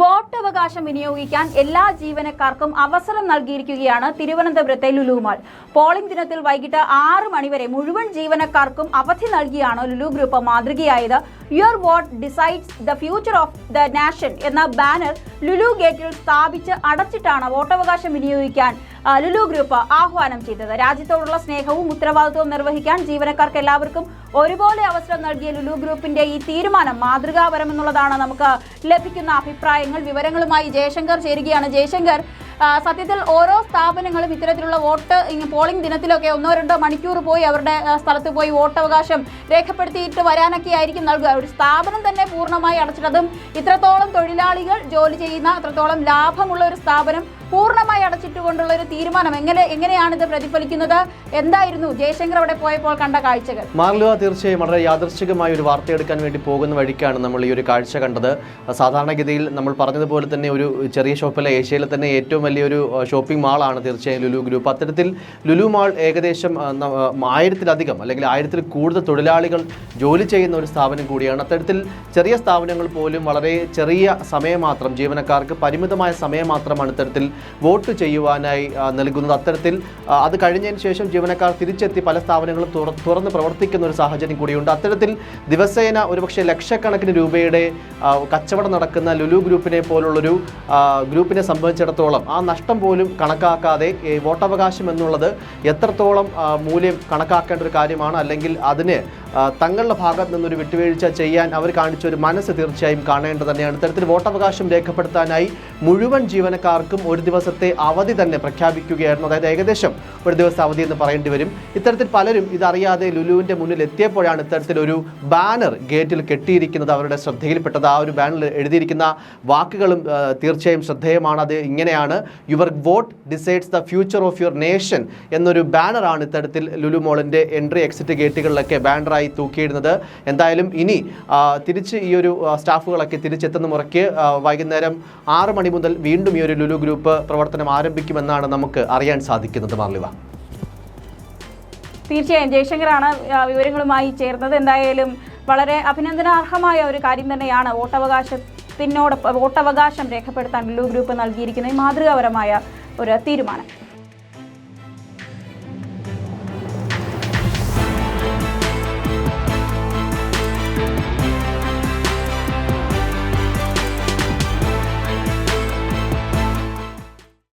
വോട്ടവകാശം വിനിയോഗിക്കാൻ എല്ലാ ജീവനക്കാർക്കും അവസരം നൽകിയിരിക്കുകയാണ് തിരുവനന്തപുരത്തെ ലുലുമാൾ. പോളിംഗ് ദിനത്തിൽ വൈകിട്ട് ആറ് മണിവരെ മുഴുവൻ ജീവനക്കാർക്കും അവധി നൽകിയാണ് Lulu group മാതൃകയായത്. Your vote decides the future of the nation എന്ന ബാനർ ലുലു ഗേറ്റിൽ സ്ഥാപിച്ച് അടച്ചിട്ടാണ് വോട്ടവകാശം വിനിയോഗിക്കാൻ ലുലു ഗ്രൂപ്പ് ആഹ്വാനം ചെയ്തത്. രാജ്യത്തോടുള്ള സ്നേഹവും ഉത്തരവാദിത്വവും നിർവഹിക്കാൻ ജീവനക്കാർക്ക് എല്ലാവർക്കും ഒരുപോലെ അവസരം നൽകിയ ലുലു ഗ്രൂപ്പിന്റെ ഈ തീരുമാനം മാതൃകാപരമെന്നുള്ളതാണ് നമുക്ക് ലഭിക്കുന്ന അഭിപ്രായങ്ങൾ വിവരങ്ങളുമായി ജയശങ്കർ ചേരുകയാണ്. ജയശങ്കർ സത്യത്തിൽ ഓരോ സ്ഥാപനങ്ങളും ഇത്തരത്തിലുള്ള വോട്ട് പോളിംഗ് ദിനത്തിലൊക്കെ ഒന്നോ രണ്ടോ മണിക്കൂർ പോയി അവരുടെ സ്ഥലത്ത് പോയി വോട്ടവകാശം രേഖപ്പെടുത്തിയിട്ട് വരാനൊക്കെ ആയിരിക്കും നൽകുക. ഒരു സ്ഥാപനം തന്നെ പൂർണമായി അടച്ചിട്ടതും ഇത്രത്തോളം തൊഴിലാളികൾ ജോലി ചെയ്യുന്ന അത്രത്തോളം ലാഭമുള്ള ഒരു സ്ഥാപനം പൂർണമായി അടച്ചിട്ടുകൊണ്ടുള്ള ഒരു തീരുമാനം എങ്ങനെ എങ്ങനെയാണ് ഇത് പ്രതിഫലിക്കുന്നത്? എന്തായിരുന്നു? ജയശങ്കർ അവിടെ പോയപ്പോൾ കണ്ട കാഴ്ചകൾ. മാർലുവ തീർച്ചയായും വളരെ യാദർശികമായ ഒരു വാർത്തയെടുക്കാൻ വേണ്ടി പോകുന്ന വഴിക്കാണ് നമ്മൾ ഈ ഒരു കാഴ്ച കണ്ടത്. സാധാരണഗതിയിൽ നമ്മൾ പറഞ്ഞതുപോലെ തന്നെ ഒരു ചെറിയ ഷോപ്പല്ല ഏഷ്യയിലെ തന്നെ ഏറ്റവും വലിയൊരു ഷോപ്പിംഗ് മാളാണ് തീർച്ചയായും ലുലു ഗ്രൂപ്പ്. അത്തരത്തിൽ ലുലു മാൾ ഏകദേശം ആയിരത്തിലധികം അല്ലെങ്കിൽ ആയിരത്തിൽ കൂടുതൽ തൊഴിലാളികൾ ജോലി ചെയ്യുന്ന ഒരു സ്ഥാപനം കൂടിയാണ്. അത്തരത്തിൽ ചെറിയ സ്ഥാപനങ്ങൾ പോലും വളരെ ചെറിയ സമയം മാത്രം ജീവനക്കാർക്ക് പരിമിതമായ സമയം മാത്രമാണ് ഇത്തരത്തിൽ വോട്ട് ചെയ്യുവാനായി നൽകുന്നത്. അത്തരത്തിൽ അത് കഴിഞ്ഞതിന് ശേഷം ജീവനക്കാർ തിരിച്ചെത്തി പല സ്ഥാപനങ്ങളും തുറ- തുറന്ന് പ്രവർത്തിക്കുന്ന ഒരു സാഹചര്യം കൂടിയുണ്ട്. അത്തരത്തിൽ ദിവസേന ഒരുപക്ഷെ ലക്ഷക്കണക്കിന് രൂപയുടെ കച്ചവടം നടക്കുന്ന ലുലു ഗ്രൂപ്പിനെ പോലുള്ളൊരു ഗ്രൂപ്പിനെ സംബന്ധിച്ചിടത്തോളം ആ നഷ്ടം പോലും കണക്കാക്കാതെ വോട്ടവകാശം എന്നുള്ളത് എത്രത്തോളം മൂല്യം കണക്കാക്കേണ്ട ഒരു കാര്യമാണ്. അല്ലെങ്കിൽ അതിന് തങ്ങളുടെ ഭാഗത്ത് നിന്നൊരു വിട്ടുവീഴ്ച ചെയ്യാൻ അവർ കാണിച്ച ഒരു മനസ്സ് തീർച്ചയായും കാണേണ്ടത് തന്നെയാണ്. ഇത്തരത്തിൽ വോട്ടവകാശം രേഖപ്പെടുത്താനായി മുഴുവൻ ജീവനക്കാർക്കും ഒരു ദിവസത്തെ അവധി തന്നെ പ്രഖ്യാപിക്കുകയായിരുന്നു. അതായത് ഏകദേശം ഒരു ദിവസം അവധി എന്ന് പറയേണ്ടി വരും. ഇത്തരത്തിൽ പലരും ഇതറിയാതെ ലുലുവിന്റെ മുന്നിൽ എത്തിയപ്പോഴാണ് ഇത്തരത്തിൽ ഒരു ബാനർ ഗേറ്റിൽ കെട്ടിയിരിക്കുന്നത് അവരുടെ ശ്രദ്ധയിൽപ്പെട്ടത്. ആ ഒരു ബാനറിൽ എഴുതിയിരിക്കുന്ന വാക്കുകളും തീർച്ചയായും ശ്രദ്ധേയമാണ്. അത് ഇങ്ങനെയാണ്. Your vote decides the future of your nation എന്നൊരു ബാനറാണ് ഇത്തരത്തിൽ ലുലു മോളിന്റെ എൻട്രി എക്സിറ്റ് ഗേറ്റുകളിലൊക്കെ ബാനറായി തൂക്കിയിടുന്നത്. എന്തായാലും ഇനി തിരിച്ച് ഈ ഒരു സ്റ്റാഫുകളൊക്കെ തിരിച്ചെത്തുന്ന മുറയ്ക്ക് വൈകുന്നേരം ആറ് മണി മുതൽ വീണ്ടും ഈ ഒരു ലുലു ഗ്രൂപ്പ് പ്രവർത്തനം ആരംഭിക്കുമെന്നാണ് നമുക്ക് അറിയാൻ സാധിക്കുന്നത്. മാർലിവ. തീർച്ചയായും ജയശങ്കറാണ് വിവരങ്ങളുമായി ചേർന്നത്. എന്തായാലും വളരെ അഭിനന്ദനാർഹമായ ഒരു കാര്യം തന്നെയാണ് വോട്ടവകാശത്തിനോടൊപ്പം വോട്ടവകാശം രേഖപ്പെടുത്താൻ ലുലു ഗ്രൂപ്പ് നൽകിയിരിക്കുന്ന മാതൃകാപരമായ ഒരു തീരുമാനം.